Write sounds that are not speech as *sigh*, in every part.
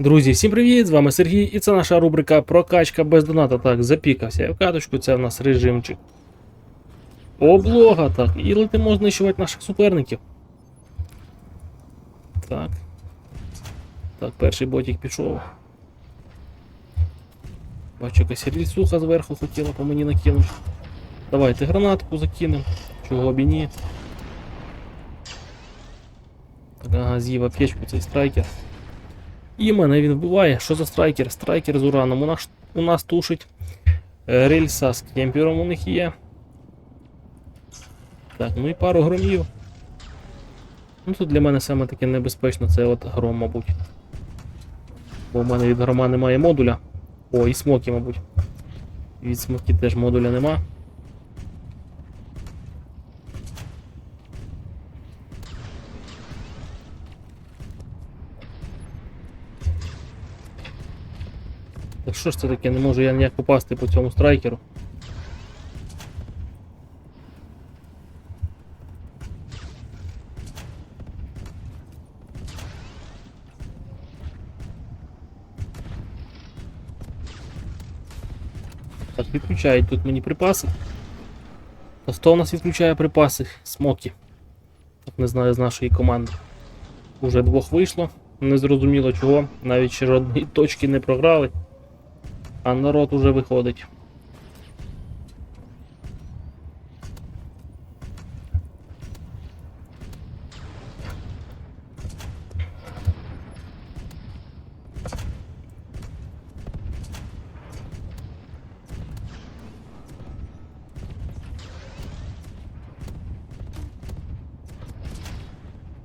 Друзі, всім привіт! З вами Сергій, і це наша рубрика Прокачка без доната. Так, запікався я в каточку, це в нас режимчик. Облога, так, і летимо знищувати наших суперників. Так. Так, перший ботик пішов. Бачу, якась рільсуха зверху хотіла по мені накинути. Давайте гранатку закинемо. Чого б і ні. Так, ага, з'їв аптечку цей страйкер. І мене він вбиває. Що за страйкер? Страйкер з ураном. У нас, у нас тушить. Е, Рельса з кемпером у них є. Так, ну і пару громів. Ну тут для мене саме таке небезпечно, це от гром, мабуть. Бо в мене від грома немає модуля. О, і смоки, мабуть. Від смоки теж модуля нема. Що ж це таке? Не можу я ніяк попасти по цьому страйкеру. Так, відключають тут мені припаси. А хто у нас відключає припаси? Смокі. Так не знаю з нашої команди. Уже двох вийшло. Незрозуміло чого. Навіть ще жодної точки не програли. А народ уже виходить.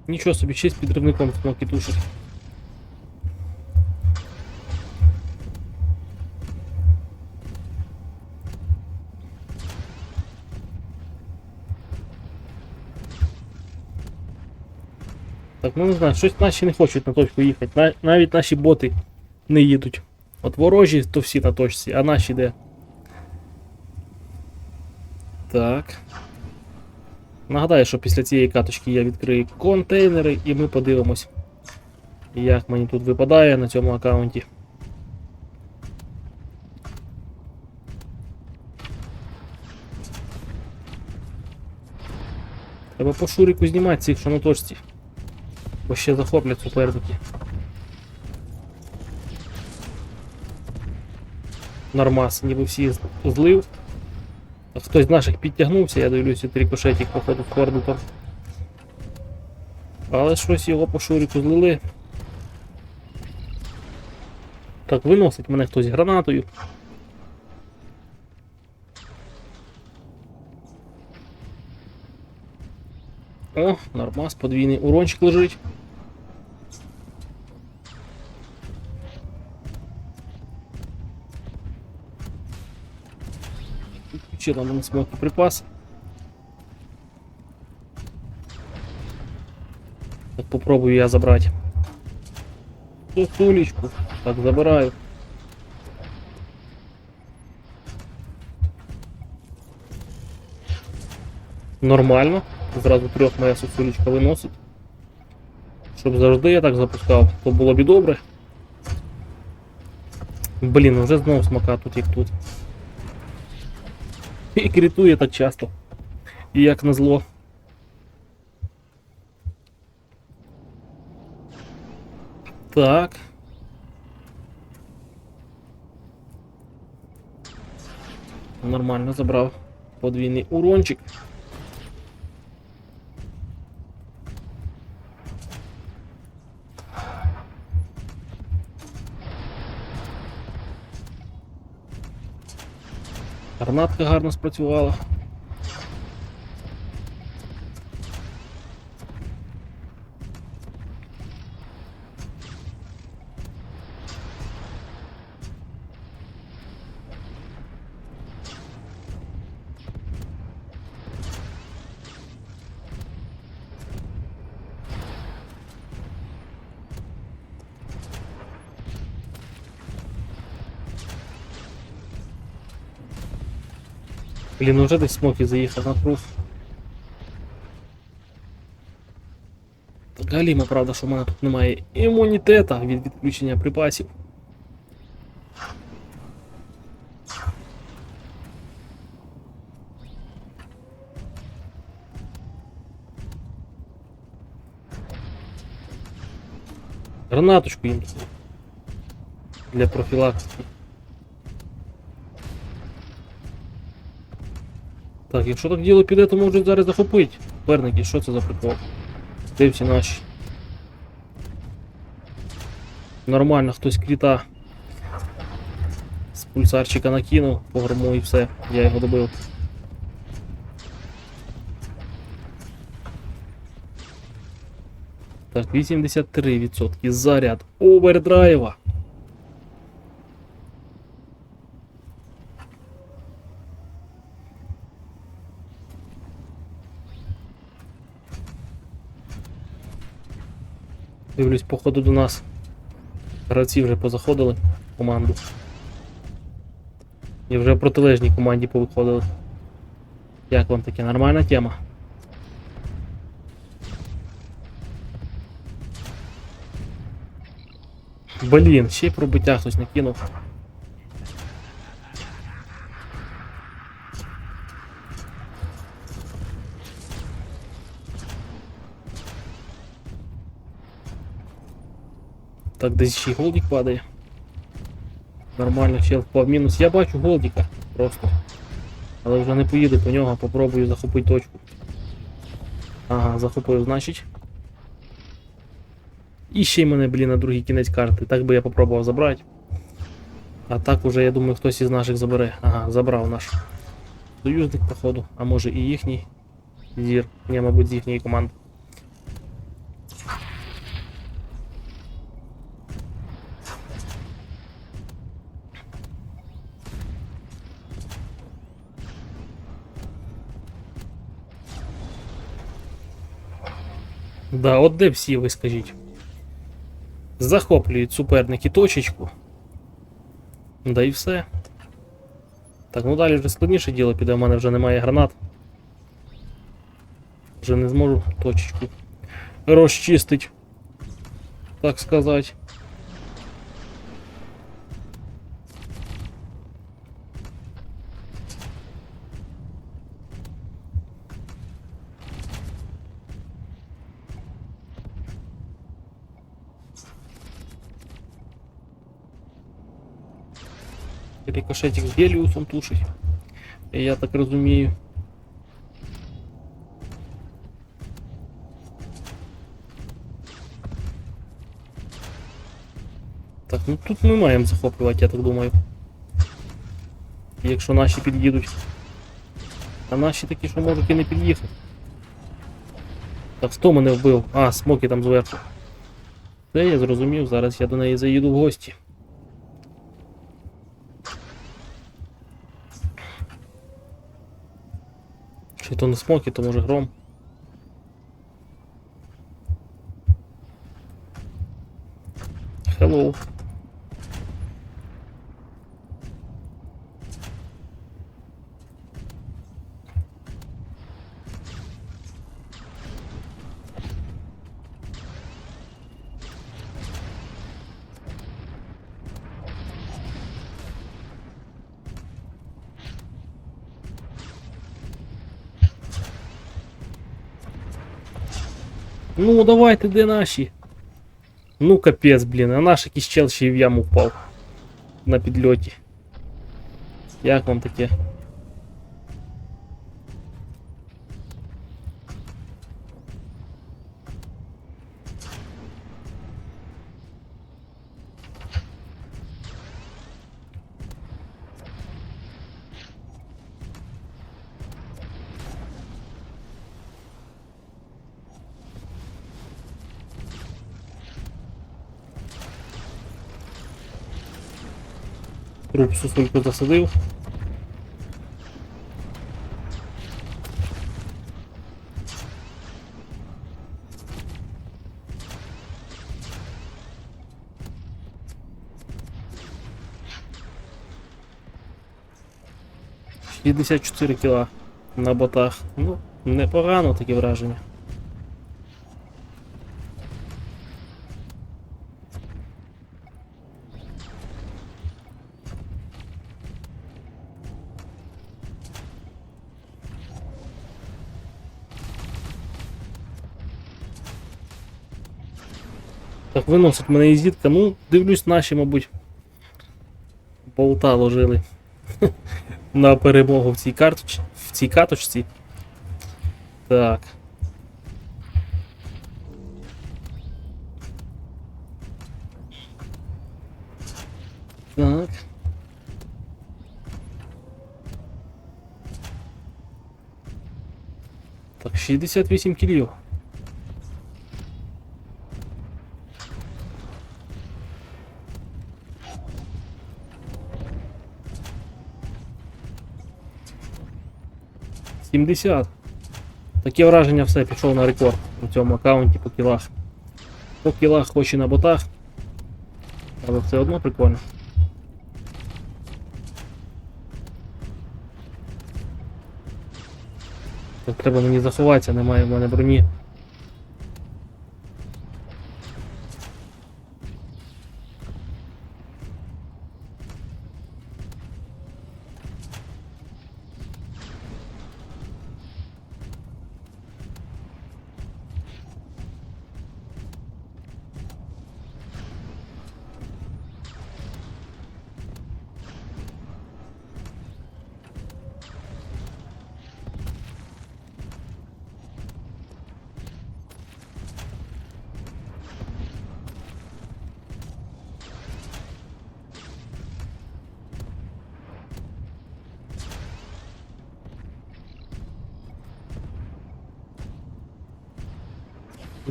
Нічого собі, ще з підривником смоки тушить. Так, ну не знаю, щось наші не хочуть на точку їхати. На- навіть наші боти не їдуть. От ворожі, то всі на точці, а наші де. Так. Нагадаю, що після цієї каточки я відкрию контейнери і ми подивимось, як мені тут випадає на цьому аккаунті. Треба по шурику знімати цих, що на точці. Бо ще захоплять суперники. Нормас, ніби всі злив. Хтось з наших підтягнувся, я дивлюся, трикошетик походу з кордутом. Але щось його по шурику злили. Так, виносить мене хтось гранатою. О, нормас, подвійний урончик лежить. Включила мене смоки припас. Так попробую я забрати. Ту стулечку. Так, забираю. Нормально. Зразу трьох моя сосулечка виносить. Щоб завжди я так запускав, то було б і добре. Блін, вже знову смака тут як тут. І критує так часто. І як назло. Так. Нормально забрав подвійний урончик. Гранатка гарно спрацювала. Блін, уже десь смоки заїхав на круг. Галімо, правда, що в мене тут немає імунітета від відключення припасів. Гранаточку їм тут для профілактики. Так, якщо так діло піде, то можуть зараз захопити. Верники, що це за прикол? Де наші? Нормально, хтось кріта з пульсарчика накинув, погрому і все, я його добив. Так, 83% заряд овердрайва. Дивлюсь, походу до нас. Гравці вже позаходили в команду. І вже в протилежній команді повиходили. Як вам таке нормальна тема? Блін, ще й пробиття хтось накинув. Так, десь ще й голдік падає. Нормально, чел впав мінус. Я бачу голдіка просто. Але вже не поїду по нього, попробую захопити точку. Ага, захопив, значить. І ще й мене, блін, на другий кінець карти. Так би я попробував забрати. А так уже, я думаю, хтось із наших забере. Ага, забрав наш союзник, походу. А може і їхній зір. Ні, мабуть, з їхньої команди. Да, от де всі ви скажіть. Захоплюють суперники точечку. Да і все. Так, ну далі вже складніше діло піде, в мене вже немає гранат. Вже не зможу точечку розчистить. Так сказати. Рикошетик з Геліусом тушить. Я так розумію. Так, ну тут ми маємо захоплювати, я так думаю. Якщо наші під'їдуть. А наші такі, що можуть і не під'їхати. Так, хто мене вбив? А, смоки там зверху. Це я зрозумів, зараз я до неї заїду в гості. Чи то не смоки, то може гром. Hello. Ну, давайте, де наші? Ну, капець, блін, а наш якийсь чел ще й в яму впав. На підльоті. Як вам таке? Труп сусульку засадив. Шістдесят чотири кіла на ботах. Ну, непогано таке враження. Так виносить мене і зітка. Ну, дивлюсь, наші, мабуть. Болта ложили. *laughs* На перемогу в цій карточ... в цій каточці. Так. Так. Так, 68 кілів. Сімдесят. Таке враження все пішов на рекорд у цьому аккаунті по кілах. По кілах, хоч і на ботах. Але все одно прикольно. Так, треба мені заховатися, немає в мене броні.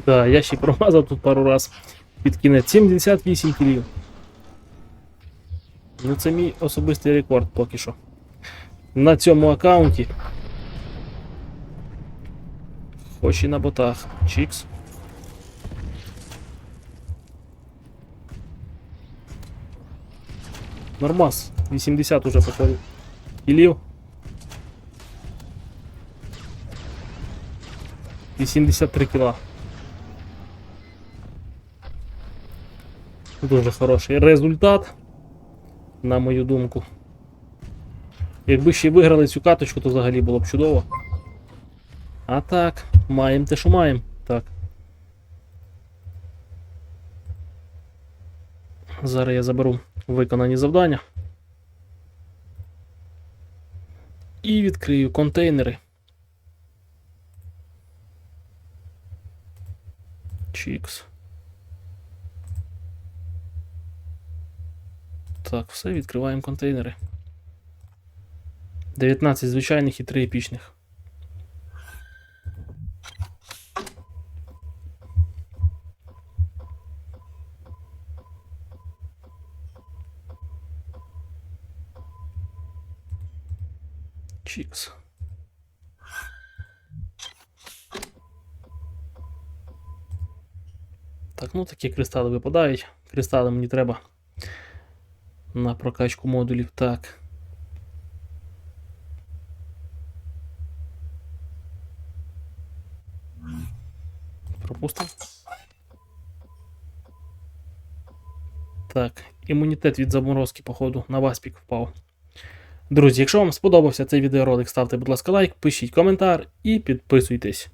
Да, я ще й промазав тут пару раз під кінець. 78 кілів. Ну це мій особистий рекорд поки що. На цьому аккаунті. Хоч і на ботах. Чікс. Нормас. 80 уже походу. Кілів. 83 кіла. Дуже хороший результат, на мою думку. Якби ще виграли цю каточку, то взагалі було б чудово. А так, маємо те, що маємо. Так. Зараз я заберу виконані завдання. І відкрию контейнери. Чікс. Так, все, відкриваємо контейнери. 19 звичайних і 3 епічних. Чікс. Так, ну такі кристали випадають. Кристали мені треба на прокачку модулів. Так. Пропустив. Так, імунітет від заморозки, походу, на васпік впав. Друзі, якщо вам сподобався цей відеоролик, ставте, будь ласка, лайк, пишіть коментар і підписуйтесь.